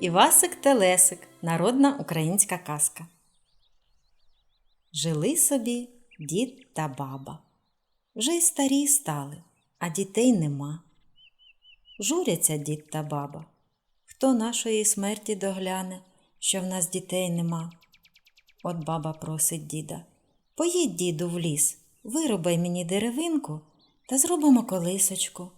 Івасик Телесик народна українська казка. Жили собі дід та баба. Вже й старі стали, а дітей нема. Журяться дід та баба. Хто нашої смерті догляне, що в нас дітей нема? От баба просить діда. Поїдь, діду, в ліс, вирубай мені деревинку та зробимо колисочку.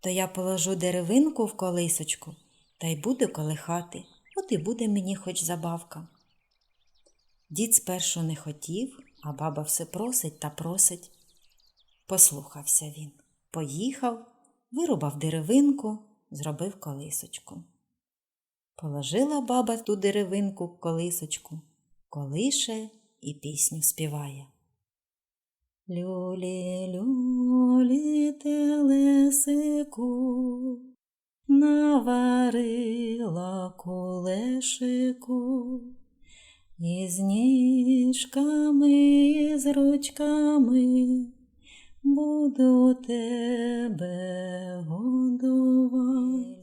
То я положу деревинку в колисочку та й буду колихати, от і буде мені хоч забавка. Дід спершу не хотів, а баба все просить та просить. Послухався він, поїхав, вирубав деревинку, зробив колисочку. Положила баба ту деревинку колисочку, колише і пісню співає. Люлі, люлі, телесику, наварила кулешику, із ніжками, і з ручками буду тебе годувати.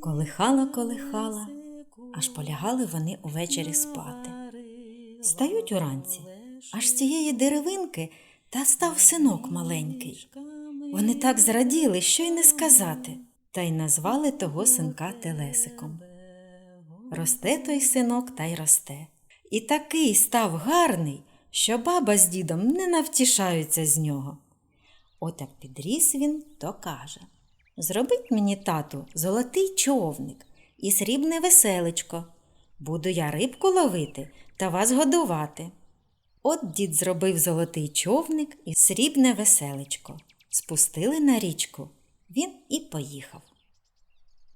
Колихала, колихала, аж полягали вони увечері спати. Стають уранці, аж з цієї деревинки та став синок маленький. Вони так зраділи, що й не сказати, та й назвали того синка Телесиком. Росте той синок та й росте. І такий став гарний, що баба з дідом не навтішаються з нього. От як підріс він, то каже Зробіть мені, тату, золотий човник і срібне веселечко. Буду я рибку ловити та вас годувати. От дід зробив золотий човник і срібне веселечко. Спустили на річку, він і поїхав.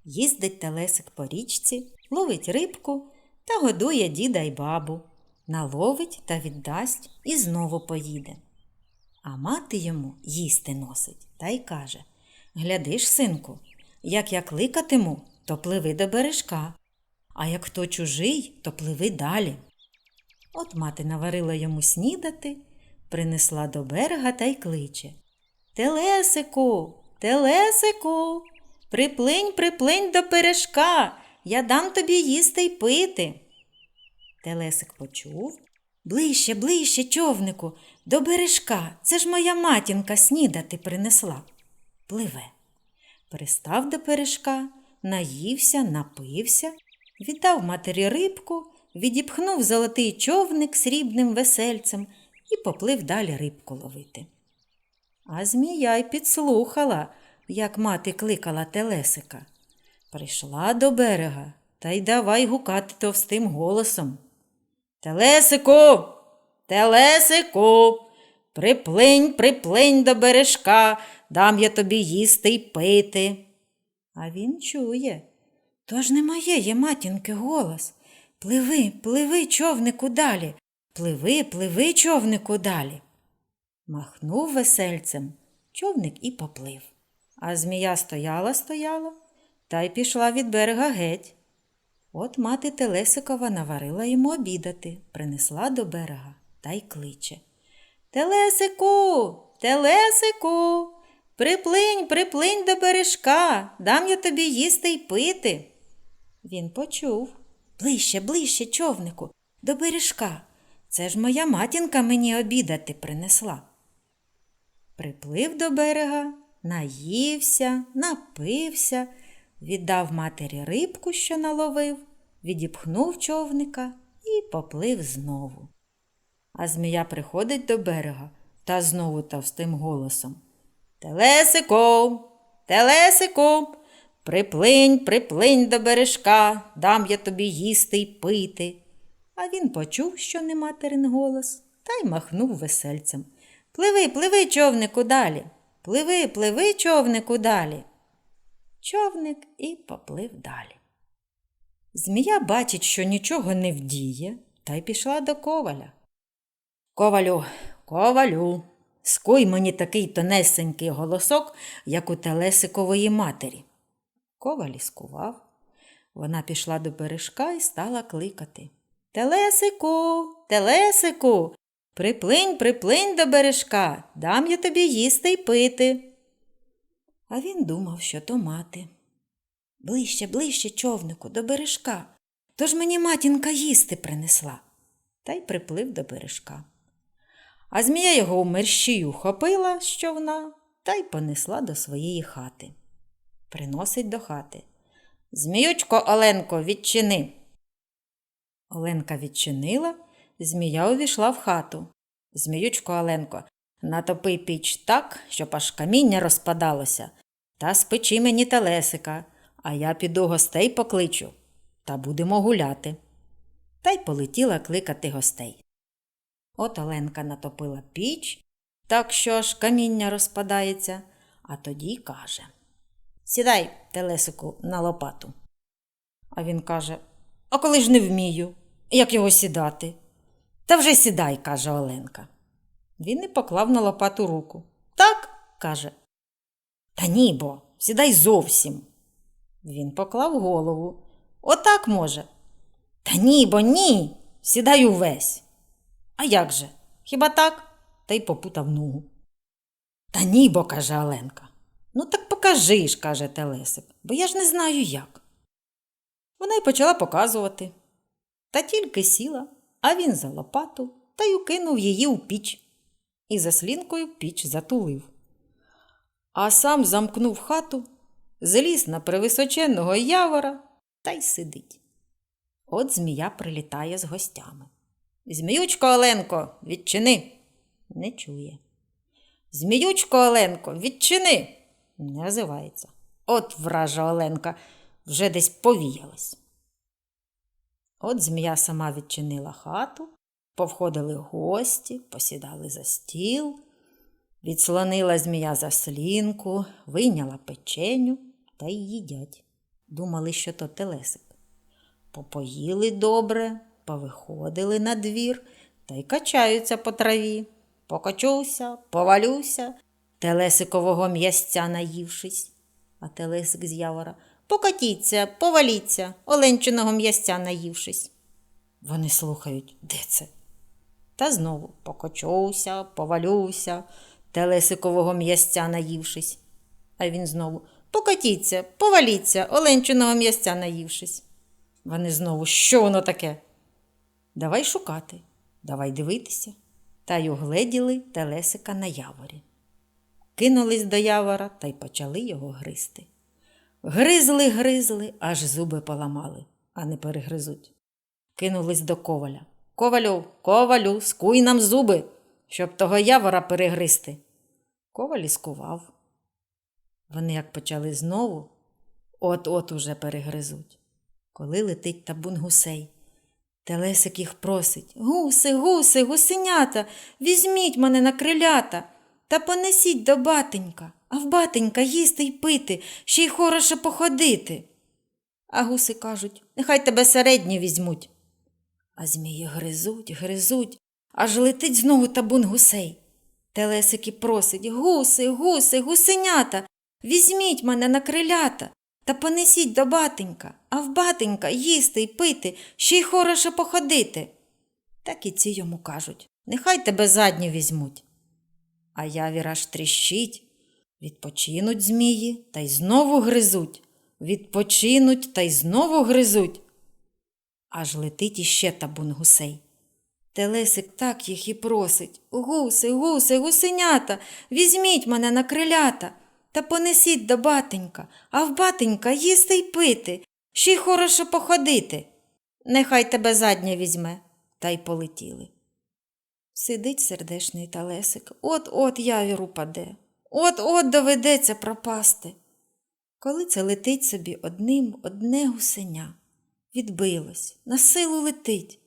Їздить телесик по річці, ловить рибку та годує діда й бабу, наловить та віддасть і знову поїде. А мати йому їсти носить та й каже Глядиш, синку, як я кликатиму, то пливи до бережка, а як хто чужий, то пливи далі. От мати наварила йому снідати, принесла до берега та й кличе Телесику, телесику, приплинь, приплинь до бережка, я дам тобі їсти й пити. Телесик почув ближче, ближче, човнику, до бережка. Це ж моя матінка снідати принесла. Пливе. Пристав до бережка, наївся, напився, віддав матері рибку, відіпхнув золотий човник срібним весельцем і поплив далі рибку ловити. А змія й підслухала, як мати кликала Телесика. Прийшла до берега та й давай гукати товстим голосом. Телесику, Телесику, приплинь, приплинь до бережка, дам я тобі їсти й пити. А він чує. То ж не моє є матінки голос. Пливи, пливи, човнику далі, пливи, пливи, човнику далі. Махнув весельцем, човник і поплив. А змія стояла, стояла та й пішла від берега геть. От мати Телесикова наварила йому обідати, принесла до берега та й кличе. Телесику, Телесику, приплинь, приплинь до бережка, дам я тобі їсти й пити. Він почув ближче, ближче, човнику, до бережка. Це ж моя матінка мені обідати принесла. Приплив до берега, наївся, напився, віддав матері рибку, що наловив, відіпхнув човника і поплив знову. А змія приходить до берега та знову товстим голосом. Телесику, телесику, приплинь, приплинь до бережка, дам я тобі їсти й пити. А він почув, що не материн голос, та й махнув весельцем. Пливи, пливи, човнику далі. Пливи, пливи, човнику далі. Човник і поплив далі. Змія бачить, що нічого не вдіє, та й пішла до коваля. Ковалю, ковалю, скуй мені такий тонесенький голосок, як у Телесикової матері. Коваль скував. Вона пішла до бережка і стала кликати. Телесику, Телесику, приплинь, приплинь до бережка, дам я тобі їсти й пити. А він думав, що то мати. Ближче, ближче, човнику, до бережка. Тож мені матінка їсти принесла. Та й приплив до бережка. А змія його у мерщію хопила з човна та й понесла до своєї хати. Приносить до хати. Зміючко, Оленко, відчини. Оленка відчинила, змія увійшла в хату. Зміючко, Оленко, натопи піч так, щоб аж каміння розпадалося, та спечи мені телесика, а я піду гостей покличу, та будемо гуляти. Та й полетіла кликати гостей. От Оленка натопила піч, так що аж каміння розпадається, а тоді каже Сідай, телесику, на лопату. А він каже А коли ж не вмію, як його сідати? Та вже сідай, каже Оленка. Він і поклав на лопату руку. Так, каже. Та ні, бо, сідай зовсім. Він поклав голову. Отак може. Та ні, бо ні. Сідай увесь. А як же? Хіба так? Та й попутав ногу. Та ні, бо, каже Оленка. Ну так покажи ж, каже Телесик, бо я ж не знаю як. Вона й почала показувати. Та тільки сіла, а він за лопату та й укинув її у піч. І заслінкою піч затулив. А сам замкнув хату, зліз на превисоченного явора та й сидить. От змія прилітає з гостями. Зміючко Оленко, відчини. Не чує. Зміючко Оленко, відчини. Не озивається. От вража Оленка вже десь повіялась. От змія сама відчинила хату, повходили гості, посідали за стіл, відслонила змія заслінку, вийняла печеню та й їдять. Думали, що то телесик. Попоїли добре, повиходили на двір та й качаються по траві. Покачуся, повалюся, телесикового м'ясця наївшись. А телесик з явора покатіться, поваліться, оленчиного м'ясця наївшись. Вони слухають, де це? Та знову покочуся, повалюся, телесикового м'ясця наївшись. А він знову покатіться, поваліться, оленчиного м'ясця наївшись. Вони знову, що воно таке? Давай шукати, давай дивитися. Та й угледіли телесика на яворі. Кинулись до явора та й почали його гризти. Гризли, гризли, аж зуби поламали, а не перегризуть. Кинулись до коваля. Ковалю, ковалю, скуй нам зуби, щоб того явора перегризти. Коваль скував. Вони як почали знову, от-от уже перегризуть. Коли летить табун гусей. Телесик їх просить Гуси, гуси, гусенята, візьміть мене на крилята та понесіть до батенька, а в батенька їсти й пити, ще й хороше походити. А гуси кажуть нехай тебе середнє візьмуть. А змії гризуть, гризуть, аж летить знову табун гусей. Телесик і просить Гуси, гуси, гусенята, візьміть мене на крилята та понесіть до батенька, а в батенька їсти й пити, ще й хороше походити. Так і ці йому кажуть нехай тебе задні візьмуть. А явір аж тріщить. Відпочинуть змії та й знову гризуть. Відпочинуть та й знову гризуть. Аж летить іще табун гусей. Телесик так їх і просить Гуси, гуси, гусенята, візьміть мене на крилята та понесіть до батенька, а в батенька їсти й пити, ще й хороше походити. Нехай тебе задня візьме, та й полетіли. Сидить сердешний талесик, от-от явір упаде, от-от доведеться пропасти. Коли це летить собі одним одне гусеня, відбилось, на силу летить.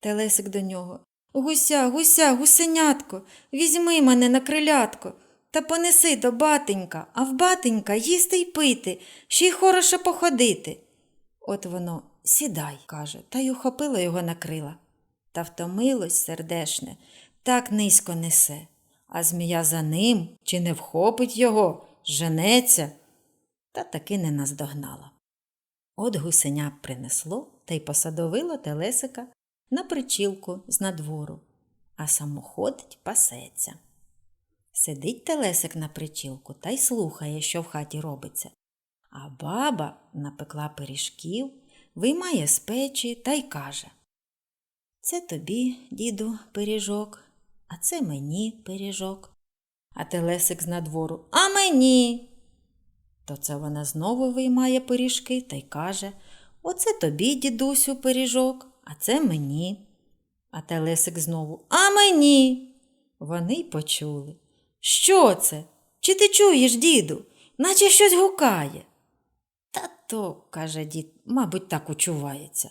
Телесик до нього Гуся, гуся, гусенятко, візьми мене на крилятко та понеси до батенька, а в батенька їсти й пити, ще й хороше походити. От воно сідай, каже, та й ухопила його на крила. Та втомилось сердешне, так низько несе, а змія за ним чи не вхопить його, женеться, та таки не наздогнала. От гусеня принесло та й посадовило телесика на причілку з надвору, а самоходить пасеться. Сидить телесик на причілку та й слухає, що в хаті робиться. А баба напекла пиріжків, виймає з печі та й каже Це тобі, діду, пиріжок, а це мені пиріжок. А телесик з надвору А мені. То це вона знову виймає пиріжки та й каже Оце тобі, дідусю, пиріжок, а це мені. А телесик знову А мені. Вони й почули. Що це? Чи ти чуєш, діду? Наче щось гукає. Та то, каже дід, мабуть, так учувається.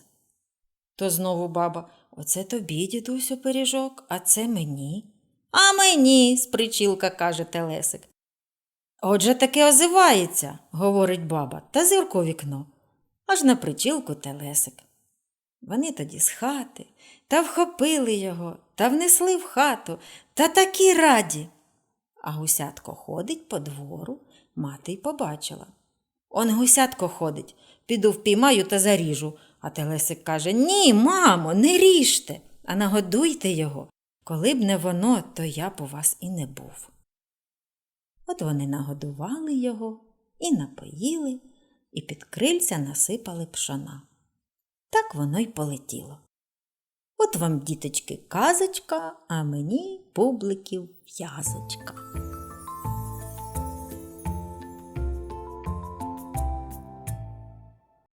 То знову баба Оце тобі, дідусю, пиріжок, а це мені. А мені, спричілка, каже Телесик. Отже таке озивається, говорить баба, та зирко вікно, аж на причілку Телесик. Вони тоді з хати та вхопили його та внесли в хату та такі раді. А гусятко ходить по двору, мати й побачила. Он гусятко ходить, піду впіймаю та заріжу. А Телесик каже Ні, мамо, не ріжте, а нагодуйте його. Коли б не воно, то я б у вас і не був. От вони нагодували його і напоїли, і під крильця насипали пшона. Так воно й полетіло. От вам, діточки, казочка, а мені бубликів в'язочка.